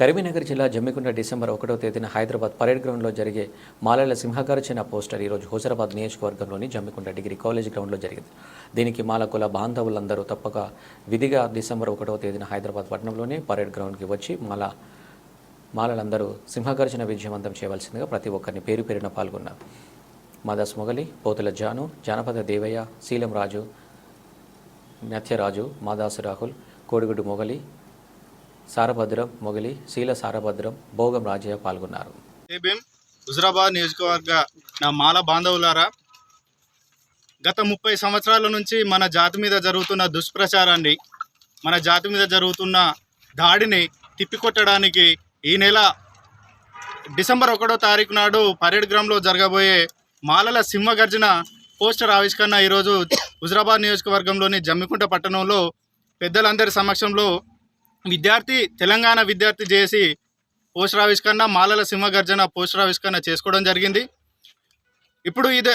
కరీంనగర్ జిల్లా జమ్మికుంట డిసెంబర్ ఒకటో తేదీన హైదరాబాద్ పరేడ్ గ్రౌండ్లో జరిగే మాలల సింహగర్జన పోస్టర్ ఈరోజు హుజరాబాద్ నియోజకవర్గంలోని జమ్మికుంట డిగ్రీ కాలేజ్ గ్రౌండ్లో జరిగింది. దీనికి మాల కుల బాంధవులందరూ తప్పక విధిగా డిసెంబర్ ఒకటో తేదీన హైదరాబాద్ పట్టణంలోనే పరేడ్ గ్రౌండ్కి వచ్చి మాల మాలలందరూ సింహగర్జన విజయవంతం చేయవలసిందిగా ప్రతి ఒక్కరిని పేరు పేరున పాల్గొన్నారు. మాదాస్ మొగలి పోతుల జాను జానపద దేవయ్య శీలం రాజు నత్యరాజు మాదాసు రాహుల్ కోడిగుడు మొగలి సారభద్రం మొగలి శీల సారభద్రం భోగం రాజయ్య పాల్గొన్నారు. హుజరాబాద్ నియోజకవర్గ నా మాల బాంధవులారా గత ముప్పై సంవత్సరాల నుంచి మన జాతి మీద జరుగుతున్న దుష్ప్రచారాన్ని మన జాతి మీద జరుగుతున్న దాడిని తిప్పికొట్టడానికి ఈ నెల డిసెంబర్ ఒకటో తారీఖు నాడు పరేడ్ గ్రౌండ్లో జరగబోయే మాలల సింహగర్జన పోస్టర్ ఆవిష్కరణ ఈరోజు హుజరాబాద్ నియోజకవర్గంలోని జమ్మికుంట పట్టణంలో పెద్దలందరి సమక్షంలో విద్యార్థి తెలంగాణ విద్యార్థి చేసి పోస్టరావిష్కరణ మాలల సింహగర్జన పోస్టరావిష్కరణ చేసుకోవడం జరిగింది. ఇప్పుడు ఇదే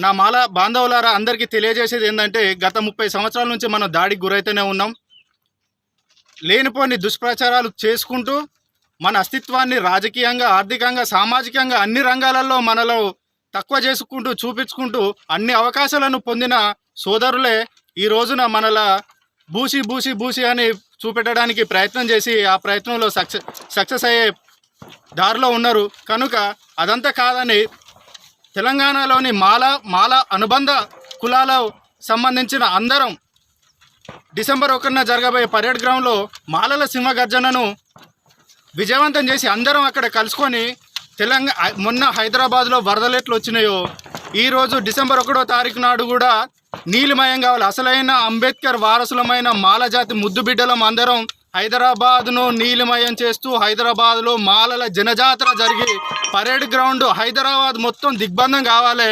నా మాల బాంధవులారా అందరికీ తెలియజేసేది ఏంటంటే గత ముప్పై సంవత్సరాల నుంచి మనం దాడికి గురైతేనే ఉన్నాం. లేనిపోని దుష్ప్రచారాలు చేసుకుంటూ మన అస్తిత్వాన్ని రాజకీయంగా ఆర్థికంగా సామాజికంగా అన్ని రంగాలలో మనలో తక్కువ చేసుకుంటూ చూపించుకుంటూ అన్ని అవకాశాలను పొందిన సోదరులే ఈ రోజున మనల బూసి బూసి బూసి అని చూపెట్టడానికి ప్రయత్నం చేసి ఆ ప్రయత్నంలో సక్సెస్ సక్సెస్ అయ్యే దారిలో ఉన్నారు. కనుక అదంతా కాదని తెలంగాణలోని మాల మాల అనుబంధ కులాల సంబంధించిన అందరం డిసెంబర్ ఒకటిన జరగబోయే పరేడ్ గ్రౌండ్లో మాలల సింహగర్జనను విజయవంతం చేసి అందరం అక్కడ కలుసుకొని తెలంగాణ మొన్న హైదరాబాద్లో వరదలు ఎట్లు వచ్చినాయో ఈరోజు డిసెంబర్ ఒకటో తారీఖు నాడు కూడా నీలిమయం కావాలి. అసలైన అంబేద్కర్ వారసులమైన మాలజాతి ముద్దు బిడ్డలం అందరం హైదరాబాద్ను నీలిమయం చేస్తూ హైదరాబాద్లో మాలల జనజాతర జరిగి పరేడ్ గ్రౌండ్ హైదరాబాద్ మొత్తం దిగ్బంధం కావాలి.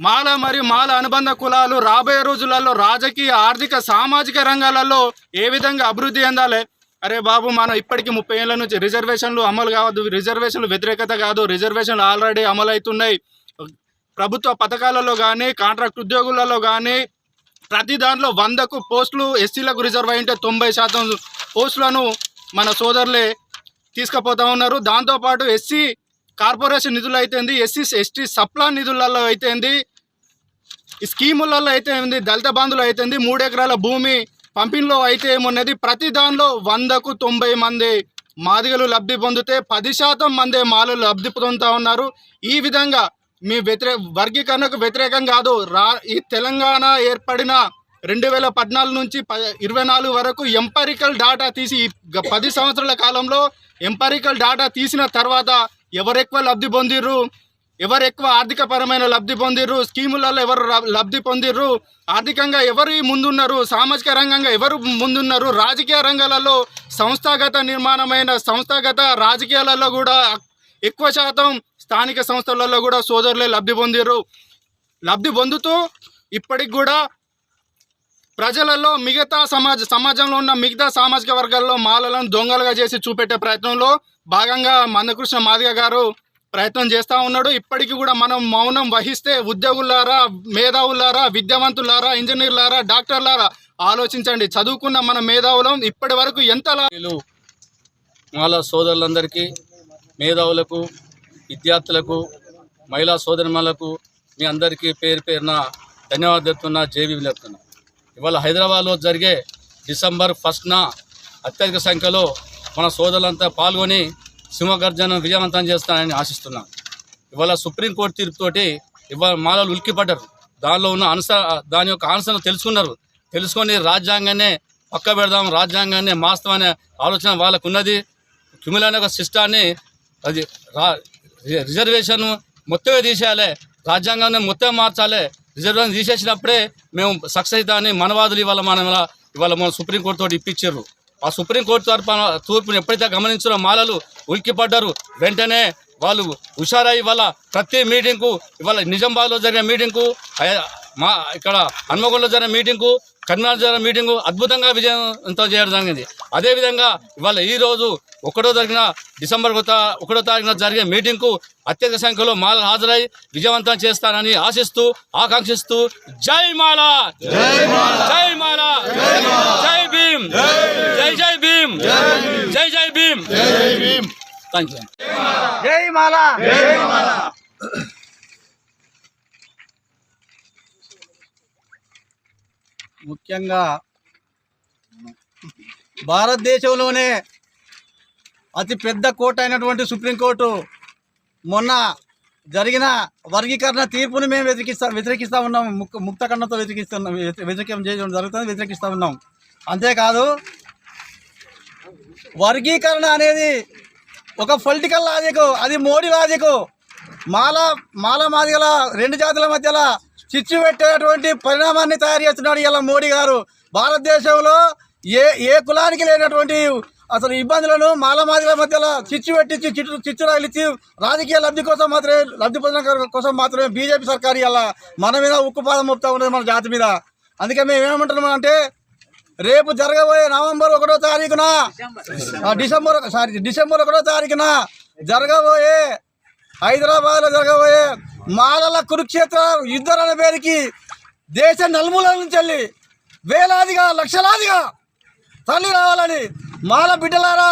మాల మరియు మాల అనుబంధ కులాలు రాబోయే రోజులలో రాజకీయ ఆర్థిక సామాజిక రంగాలలో ఏ విధంగా అభివృద్ధి చెందాలి? అరే బాబు మనం ఇప్పటికీ ముప్పై ఏళ్ళ నుంచి రిజర్వేషన్లు అమలు కావద్దు. రిజర్వేషన్లు వ్యతిరేకత కాదు. రిజర్వేషన్లు ఆల్రెడీ అమలు అవుతున్నాయి ప్రభుత్వ పథకాలలో కానీ కాంట్రాక్ట్ ఉద్యోగులలో కానీ ప్రతి దాంట్లో వందకు పోస్టులు ఎస్సీలకు రిజర్వ్ అయి తొంభై శాతం పోస్టులను మన సోదరులే తీసుకుపోతా ఉన్నారు. దాంతోపాటు ఎస్సీ కార్పొరేషన్ నిధులు అయితేంది ఎస్సీ ఎస్టీ సప్లా నిధులలో అయితేంది ఈ స్కీములలో అయితే ఏంది దళిత బంధువులు అయితేంది మూడు ఎకరాల భూమి పంపిణీలో అయితే ఏమున్నది? ప్రతి దానిలో వందకు తొంభై మంది మాదిగలు లబ్ధి పొందితే పది శాతం మందే మాలు లబ్ధి పొందుతూ ఉన్నారు. ఈ విధంగా మీ వ్యతిరే వర్గీకరణకు వ్యతిరేకం కాదు. రా ఈ తెలంగాణ ఏర్పడిన రెండు వేల పద్నాలుగు నుంచి ప ఇరవై నాలుగు వరకు ఎంపరికల్ డాటా తీసి పది సంవత్సరాల కాలంలో ఎంపరికల్ డాటా తీసిన తర్వాత ఎవరెక్కువ లబ్ధి పొందిర్రు? ఎవరు ఎక్కువ ఆర్థిక పరమైన లబ్ధి పొందిర్రు? స్కీములలో ఎవరు ర- లబ్ధి పొందిర్రు? ఆర్థికంగా ఎవరు ముందున్నారు? సామాజిక రంగంగా ఎవరు ముందున్నారు? రాజకీయ రంగాలలో సంస్థాగత నిర్మాణమైన సంస్థాగత రాజకీయాలలో కూడా ఎక్కువ శాతం స్థానిక సంస్థలలో కూడా సోదరులే లబ్ధి పొందిరు లబ్ధి పొందుతూ ఇప్పటికి కూడా ప్రజలలో మిగతా సమాజ సమాజంలో ఉన్న మిగతా సామాజిక వర్గాల్లో మాలలను దొంగలుగా చేసి చూపెట్టే ప్రయత్నంలో భాగంగా మందకృష్ణ మాదిగ గారు ప్రయత్నం చేస్తూ ఉన్నాడు. ఇప్పటికీ కూడా మనం మౌనం వహిస్తే ఉద్యోగులారా మేధావులారా విద్యావంతులారా ఇంజనీర్లారా డాక్టర్లారా ఆలోచించండి. చదువుకున్న మన మేధావులం ఇప్పటి వరకు ఎంత మాల సోదరులందరికీ మేధావులకు విద్యార్థులకు మహిళా సోదరిమలకు మీ అందరికీ పేరు పేరున ధన్యవాదాలు చెప్తున్నా జేబీ చెప్తున్నా ఇవాళ హైదరాబాద్లో జరిగే డిసెంబర్ ఫస్ట్న అత్యధిక సంఖ్యలో మన సోదరులంతా పాల్గొని సింహగర్జన విజయవంతం చేస్తానని ఆశిస్తున్నాను ఇవాళ సుప్రీంకోర్టు తీర్పుతోటి ఇవాళ మాలలు ఉలిక్కిపడ్డారు. దానిలో ఉన్న ఆన్స దాని యొక్క ఆన్సర్ను తెలుసుకున్నారు. తెలుసుకొని రాజ్యాంగాన్నే పక్క పెడదాం రాజ్యాంగాన్ని మాస్తాం అనే ఆలోచన వాళ్ళకున్నది. క్రిమిలైన ఒక సిస్టాన్ని అది రా రిజర్వేషన్ మొత్తమే తీసేయాలి. రాజ్యాంగాన్ని మొత్తం మార్చాలి. రిజర్వేషన్ తీసేసినప్పుడే మేము సక్సెస్ అవుతామని మనవాదులు ఇవాళ మన ఇవాళ మన సుప్రీంకోర్టు తోటి ఇప్పించారు ఆ సుప్రీంకోర్టు తరపున తూర్పును ఎప్పుడైతే గమనించారో మాలలు ఉలిక్కిపడ్డారు వెంటనే వాళ్ళు హుషారై ఇవాళ ప్రతి మీటింగ్కు ఇవాళ నిజామాబాద్లో జరిగిన మీటింగ్కు మా ఇక్కడ హన్మకొండలో జరిగిన మీటింగ్కు కన్వీనర్ మీటింగు అద్భుతంగా విజయవంతం చేయడం జరిగింది. అదేవిధంగా ఇవాళ ఈ రోజు ఒకటో జరిగిన డిసెంబర్ కొత్త ఒకటో తారీఖున జరిగే మీటింగ్కు అత్యధిక సంఖ్యలో మాల హాజరై విజయవంతం చేస్తానని ఆశిస్తూ ఆకాంక్షిస్తూ జై మాల! జై మాల! జై భీమ్! జై జై భీమ్! జై జై భీమ్! థ్యాంక్ యూ జై మాలా. ముఖ్యంగా భారతదేశంలోనే అతి పెద్ద కోర్టు అయినటువంటి సుప్రీంకోర్టు మొన్న జరిగిన వర్గీకరణ తీర్పుని మేము వ్యతిరేకిస్తా వ్యతిరేకిస్తూ ఉన్నాం. ముక్ ముక్తకన్నతో వ్యతిరేకిస్తున్నాం వ్యతి- వ్యతిరేకం చేయడం జరుగుతుంది వ్యతిరేకిస్తూ ఉన్నాం. అంతేకాదు వర్గీకరణ అనేది ఒక పొలిటికల్ లాజిక్ అది మోడీ లాజిక్ మాల మాల మాదిగల రెండు జాతుల మధ్యలో చిచ్చు పెట్టేటువంటి పరిణామాన్ని తయారు చేస్తున్నాడు ఇలా మోడీ గారు. భారతదేశంలో ఏ ఏ కులానికి లేనటువంటి అసలు ఇబ్బందులను మాల మాదిగల మధ్యలో చిచ్చు పెట్టించి చిచ్చు చిచ్చు రాగిలిచ్చి రాజకీయ లబ్ధి కోసం మాత్రమే లబ్ధి పొందడం కోసం మాత్రమే బీజేపీ సర్కారు ఇలా మన మీద ఉక్కుపాదం మోపుతా ఉన్నది మన జాతి మీద. అందుకే మేము ఏమంటున్నాం అంటే రేపు జరగబోయే నవంబర్ ఒకటో తారీఖున. ఆ, డిసెంబర్ సారీ డిసెంబర్ ఒకటో తారీఖున జరగబోయే హైదరాబాద్లో జరగబోయే మాలల కురుక్షేత్ర యుద్ధాల పేరుకి దేశ నలుమూలల నుంచి వెళ్ళి వేలాదిగా లక్షలాదిగా తల్లి రావాలని మాల బిడ్డలారా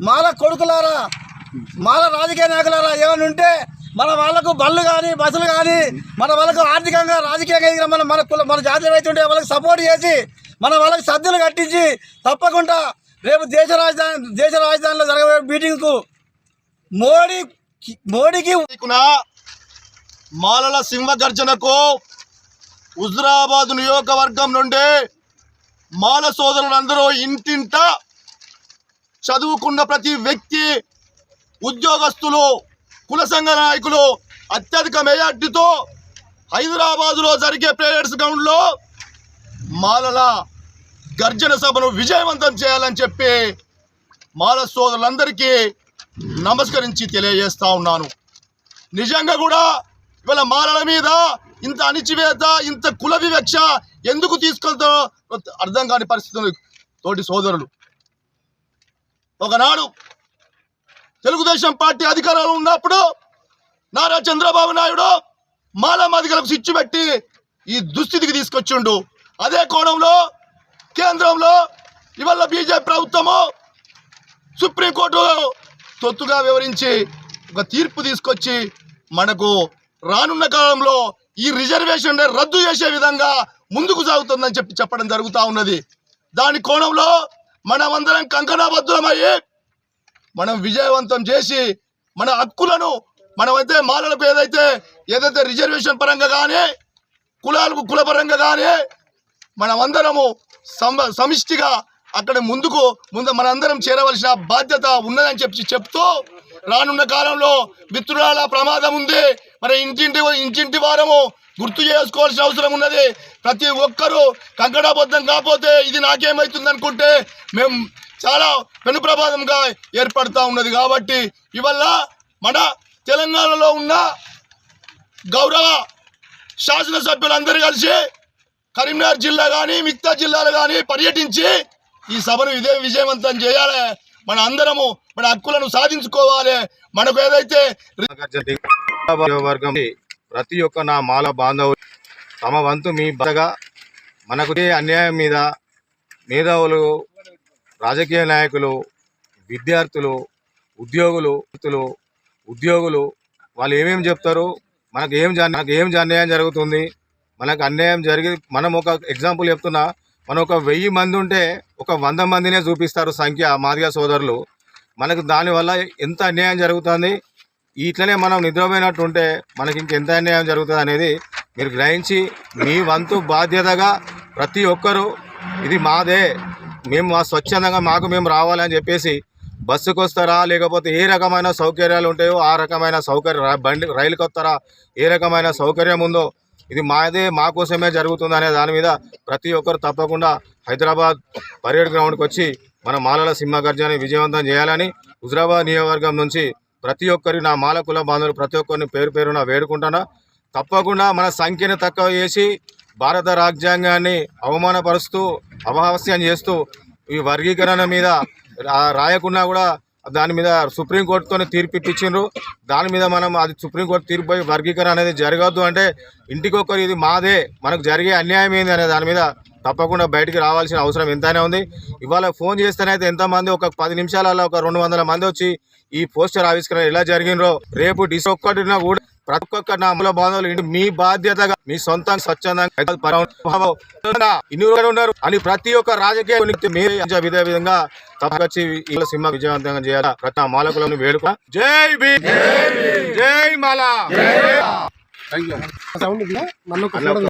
మాల కొడుకులారా మాల రాజకీయ నాయకులారా ఏమైనా ఉంటే మన వాళ్ళకు బళ్ళు కానీ బస్సులు కానీ మన వాళ్ళకు ఆర్థికంగా రాజకీయంగా మన మన కుల మన జాతీయ రైతు ఉంటే వాళ్ళకి సపోర్ట్ చేసి మన వాళ్ళకి సద్దులు కట్టించి తప్పకుండా రేపు దేశ రాజధాని దేశ రాజధానిలో జరగబోయే మీటింగ్కు మోడీ మోడీకి మాలల సింహగర్జనకు హుజరాబాద్ హుజురాబాద్ నియోజకవర్గం నుండి మాల సోదరులందరూ ఇంటింట చదువుకున్న ప్రతి వ్యక్తి ఉద్యోగస్తులు కుల సంఘ నాయకులు అత్యధిక మెజార్టీతో హైదరాబాదులో జరిగే ప్లేయర్స్ గ్రౌండ్లో మాలల గర్జన సభను విజయవంతం చేయాలని చెప్పి మాల సోదరులందరికీ నమస్కరించి తెలియజేస్తా ఉన్నాను. నిజంగా కూడా ఇవాళ మాలల మీద ఇంత అణిచివేత ఇంత కుల వివక్ష ఎందుకు తీసుకెళ్తారో అర్థం కాని పరిస్థితులు తోటి సోదరులు. ఒకనాడు తెలుగుదేశం పార్టీ అధికారంలో ఉన్నప్పుడు నారా చంద్రబాబు నాయుడు మాలమ్మ మాదిగలకు సిచ్చు పెట్టి ఈ దుస్థితికి తీసుకొచ్చిండు. అదే కోణంలో కేంద్రంలో ఇవాళ బీజేపీ ప్రభుత్వము సుప్రీంకోర్టు తొత్తుగా వివరించి ఒక తీర్పు తీసుకొచ్చి మనకు రానున్న కాలంలో ఈ రిజర్వేషన్ రద్దు చేసే విధంగా ముందుకు సాగుతుందని చెప్పి చెప్పడం జరుగుతూ ఉన్నది. దాని కోణంలో మనమందరం కంకణాబద్ధమయ్యి మనం విజయవంతం చేసి మన హక్కులను మనమైతే మాలలకు ఏదైతే ఏదైతే రిజర్వేషన్ పరంగా కానీ కులాలకు కులపరంగా కానీ మనమందరము సమ సమిష్టిగా అక్కడ ముందుకు ముందు మనందరం చేరవలసిన బాధ్యత ఉన్నదని చెప్పి చెప్తూ రానున్న కాలంలో మిత్రురాల ప్రమాదం ఉంది. మరి ఇంటింటి ఇంటింటి వారము గుర్తు చేసుకోవాల్సిన అవసరం ఉన్నది. ప్రతి ఒక్కరూ కంకణాబద్ధం కాకపోతే ఇది నాకేమవుతుంది అనుకుంటే మేము చాలా పెను ప్రమాదంగా ఏర్పడతా ఉన్నది కాబట్టి ఇవల్ల మన తెలంగాణలో ఉన్న గౌరవ శాసనసభ్యులందరూ కలిసి కరీంనగర్ జిల్లా కానీ మిగతా జిల్లాలు కానీ పర్యటించి ఈ సభను ఇదే విజయవంతం చేయాలి. మన అందరము మన హక్కులను సాధించుకోవాలి. మనకు ఏదైతే వర్గం ప్రతి ఒక్క నా మాల బాంధవులు తమ వంతు మీ బాధగా మనకు అన్యాయం మీద మేధావులు రాజకీయ నాయకులు విద్యార్థులు ఉద్యోగులు వ్యక్తులు, ఉద్యోగులు వాళ్ళు ఏమేమి చెప్తారు? మనకు ఏం జా- మనకు ఏం అన్యాయం జరుగుతుంది? మనకు అన్యాయం జరిగి మనం ఒక ఎగ్జాంపుల్ చెప్తున్నా మనం ఒక వెయ్యి మంది ఉంటే ఒక వంద మందినే చూపిస్తారు సంఖ్య మాదిగా సోదరులు. మనకు దానివల్ల ఎంత అన్యాయం జరుగుతుంది? ఇట్లనే మనం నిద్రపోయినట్టు ఉంటే మనకి ఇంకెంత అన్యాయం జరుగుతుంది అనేది మీరు గ్రహించి మీ వంతు బాధ్యతగా ప్రతి ఒక్కరూ ఇది మాదే. మేము మా స్వచ్ఛందంగా మాకు మేము రావాలని చెప్పేసి బస్సుకు వస్తారా లేకపోతే ఏ రకమైన సౌకర్యాలు ఉంటాయో ఆ రకమైన సౌకర్య బండి రైలుకి వస్తారా ఏ రకమైన సౌకర్యం ఉందో ఇది మాదే మా కోసమే జరుగుతుంది అనే దాని మీద ప్రతి ఒక్కరు తప్పకుండా హైదరాబాద్ పరేడ్ గ్రౌండ్కి వచ్చి మన మాలల సింహగర్జాన్ని విజయవంతం చేయాలని హుజరాబాద్ నియోజకవర్గం నుంచి ప్రతి ఒక్కరి నా మాల కుల బాంధవులు ప్రతి ఒక్కరిని పేరు పేరున వేడుకుంటున్నా. తప్పకుండా మన సంఖ్యను తక్కువ చేసి భారత రాజ్యాంగాన్ని అవమానపరుస్తూ అపహాస్యం చేస్తూ ఈ వర్గీకరణ మీద రాయకున్నా కూడా దాని మీద సుప్రీంకోర్టుతోనే తీర్పు ఇప్పించిండ్రు. దాని మీద మనం అది సుప్రీంకోర్టు తీర్పు పోయి వర్గీకరణ అనేది జరగద్దు అంటే ఇంటికొకరు ఇది మాదే మనకు జరిగే అన్యాయం ఏంది అనే దాని మీద తప్పకుండా బయటికి రావాల్సిన అవసరం ఎంతైనా ఉంది. ఇవాళ ఫోన్ చేస్తేనైతే ఎంతమంది ఒక పది నిమిషాలలో ఒక రెండు వందల మంది వచ్చి ఈ పోస్టర్ ఆవిష్కరణ ఎలా జరిగినరో రేపు డిస్ ఒక్కటినా కూడా ప్రతి ఒక్క నా అమల బాంధవులు మీ బాధ్యతగా మీ సొంతంగా స్వచ్ఛందంగా ఇన్ని ఉన్నారు అని ప్రతి ఒక్క రాజకీయ మీరే ఇదే విధంగా తప్పకొచ్చి ఈ సినిమా విజయవంతంగా చేయాలి? ప్రతి మాలకులను వేడుక జై భీమ్! జై మాలా! థ్యాంక్ యూ అన్న